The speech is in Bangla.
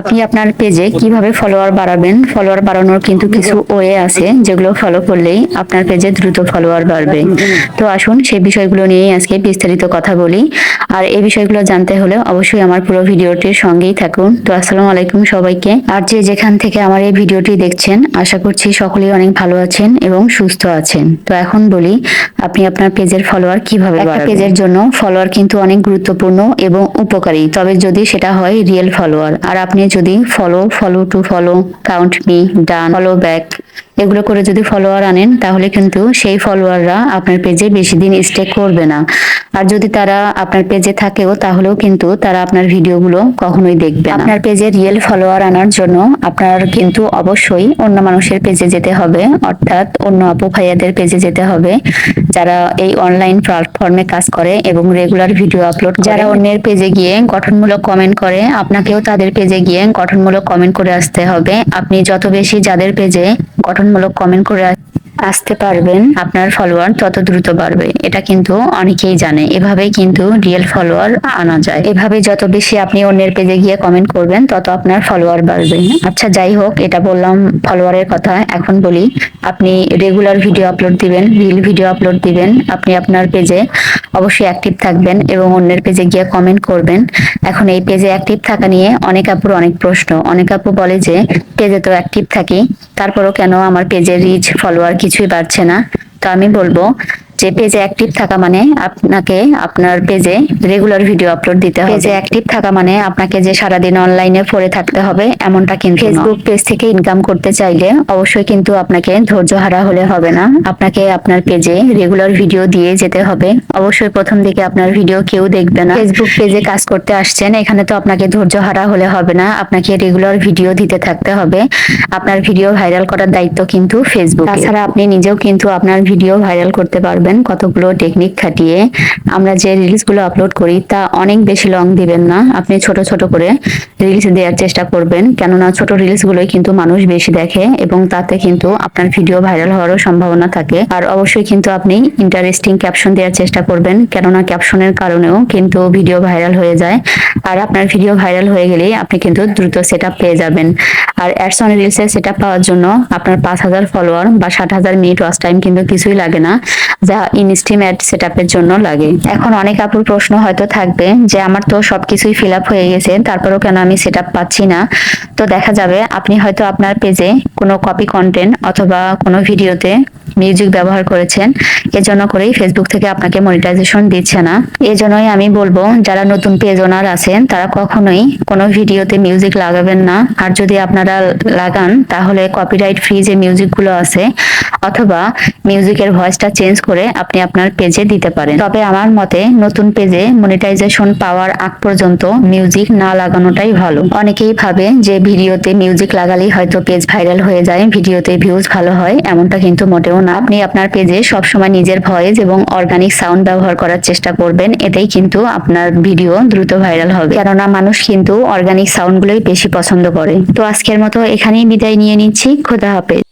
আপনি আপনার পেজে কীভাবে ফলোয়ার বাড়াবেন? ফলোয়ার বাড়ানোর কিন্তু কিছু ওয়ে আছে যেগুলো ফলো করলেই আপনার পেজে দ্রুত ফলোয়ার বাড়বে। তো আসুন সেই বিষয়গুলো নিয়েই আজকে বিস্তারিত কথা বলি। আর এই বিষয়গুলো জানতে হলে অবশ্যই আমার পুরো ভিডিওটির সঙ্গেই থাকুন। তো আসসালামু আলাইকুম সবাইকে। আর যে যেখান থেকে আমার এই ভিডিওটি দেখছেন আশা করছি সকলেই অনেক ভালো আছেন এবং সুস্থ আছেন। তো এখন বলি আপনি আপনার পেজের ফলোয়ার কীভাবে বাড়াবেন? পেজের জন্য ফলোয়ার কিন্তু অনেক গুরুত্বপূর্ণ এবং উপকারী। তবে যদি সেটা হয় রিয়েল ফলোয়ার আর আপনি যদি follow follow to follow count me done follow back এগুলো করে যদি ফলোয়ার আনেন, তাহলে কিন্তু সেই ফলোয়াররা আপনার পেজে বেশি দিন স্টে করবে না। আর যদি তারা আপনার পেজে থাকেও তাহলেও কিন্তু তারা আপনার ভিডিওগুলো কখনোই দেখবে আপনার পেজে রিয়েল ফলোয়ার আনার জন্য আপনার কিন্তু অবশ্যই অন্য মানুষের পেজে যেতে হবে অর্থাৎ অন্য আপু ভাইয়াদের পেজে যেতে হবে যারা এই অনলাইন প্ল্যাটফর্মে কাজ করে এবং রেগুলার ভিডিও আপলোড যারা অন্যের পেজে গিয়ে গঠনমূলক কমেন্ট করে আপনাকেও তাদের পেজে গিয়ে গঠনমূলক কমেন্ট করে আসতে হবে। আপনি যত বেশি যাদের পেজে গঠনমূলক কমেন্ট করে আস- আসতে পারবেন, আপনার ফলোয়ার তত দ্রুত বাড়বে। এটা কিন্তু অনেকেই জানে। এভাবেই কিন্তু রিয়েল ফলোয়ার আনা যায়। এভাবে যত বেশি আপনি অন্যের পেজে গিয়ে কমেন্ট করবেন, তত আপনার ফলোয়ার বাড়বে। আচ্ছা যাই হোক, এটা বললাম ফলোয়ারের কথা। এখন বলি, আপনি রেগুলার ভিডিও আপলোড দিবেন রিল ভিডিও আপলোড দিবেন। আপনি আপনার পেজে অবশ্যই অ্যাক্টিভ থাকবেন এবং অন্যের পেজে গিয়ে কমেন্ট করবেন। এখন এই পেজে অ্যাক্টিভ থাকা নিয়ে অনেক আপুর অনেক প্রশ্ন। অনেক আপু বলে যে পেজে তো অ্যাক্টিভ থাকি, তারপরও কেন আমার পেজে রিচ ফলোয়ার কিছুই বাড়ছে না? তো আমি বলব যে পেজে অ্যাক্টিভ থাকা মানে আপনাকে আপনার পেজে রেগুলার ভিডিও আপলোড দিতে হবে। পেজে অ্যাক্টিভ থাকা মানে আপনাকে যে সারাদিন অনলাইনে পড়ে থাকতে হবে এমনটা কিন্তু ফেসবুক পেজ থেকে ইনকাম করতে চাইলে অবশ্যই কিন্তু আপনাকে ধৈর্য হারা হলে হবে না। আপনাকে আপনার পেজে রেগুলার ভিডিও দিয়ে যেতে হবে। অবশ্যই প্রথম দিকে আপনার ভিডিও কেউ দেখবে না। ফেসবুক পেজে কাজ করতে আসছেন এখানে তো আপনাকে ধৈর্য হারা হলে হবে না। আপনাকে রেগুলার ভিডিও দিতে থাকতে হবে। আপনার ভিডিও ভাইরাল করার দায়িত্ব কিন্তু ফেসবুক তাছাড়া আপনি নিজেও কিন্তু আপনার ভিডিও ভাইরাল করতে পারবেন। কতগুলো টেকনিক খাটিয়ে আমরা যে রিলসগুলো আপলোড করি, তা অনেক বেশি লং দিবেন না। আপনি ছোট ছোট করে রিলস দেওয়ার চেষ্টা করবেন, কেননা ছোট রিলস গুলোই কিন্তু মানুষ বেশি দেখে এবং তাতে কিন্তু আপনার ভিডিও ভাইরাল হওয়ারও সম্ভাবনা থাকে। আর অবশ্যই কিন্তু আপনি ইন্টারেস্টিং ক্যাপশন দেওয়ার চেষ্টা করবেন, কেননা ক্যাপশনের কারণেও কিন্তু ভিডিও ভাইরাল হয়ে যায়। আর আপনার ভিডিও ভাইরাল হয়ে গেলেই আপনি কিন্তু দ্রুত সেট পেয়ে যাবেন। আর অ্যাডস অন রিলসের সেট পাওয়ার জন্য আপনার পাঁচ হাজার ফলোয়ার বা ষাট হাজার মিনিট ওয়াচ টাইম কিন্তু কিছুই লাগে না, যা ইনস্টিম অ্যাড সেট জন্য লাগে। এখন অনেক আপুর প্রশ্ন হয়তো থাকবে যে, আমার তো সব কিছুই ফিল আপ হয়ে গেছে, তারপরেও কেন আমি সেট পাচ্ছি না? তো দেখা যাবে, আপনি হয়তো আপনার পেজে কোনো কপি কন্টেন্ট অথবা কোনো ভিডিওতে মিউজিক ব্যবহার করেছেন, এজন্য করেই ফেসবুক থেকে আপনাকে মনিটাইজেশন দিচ্ছে না। এজন্যই আমি বলব, যারা নতুন পেজ ওনার আছেন, তারা কখনোই কোনো ভিডিওতে মিউজিক লাগাবেন না। আর যদি আপনারা লাগান, তাহলে কপিরাইট ফ্রি যে মিউজিকগুলো আছে অথবা মিউজিকের ভয়েসটা চেঞ্জ করে আপনি আপনার পেজে দিতে পারেন। তবে আমার মতে নতুন পেজে মনিটাইজেশন পাওয়ার আগ পর্যন্ত মিউজিক না লাগানোটাই ভালো। অনেকেই ভাবে যে ভিডিওতে মিউজিক লাগালেই হয়তো পেজ ভাইরাল হয়ে যায়, ভিডিওতে ভিউজ ভালো হয়, এমনটা কিন্তু মোটেও না। আপনি আপনার পেজে সবসময় নিজের ভয়েস এবং অর্গানিক সাউন্ড ব্যবহার করার চেষ্টা করবেন, এতেই কিন্তু আপনার ভিডিও দ্রুত ভাইরাল হবে। কেননা মানুষ কিন্তু অর্গানিক সাউন্ডগুলোই বেশি পছন্দ করে। তো আজকের মতো এখানেই বিদায় নিয়ে নিচ্ছি। খোদা হাফেজ।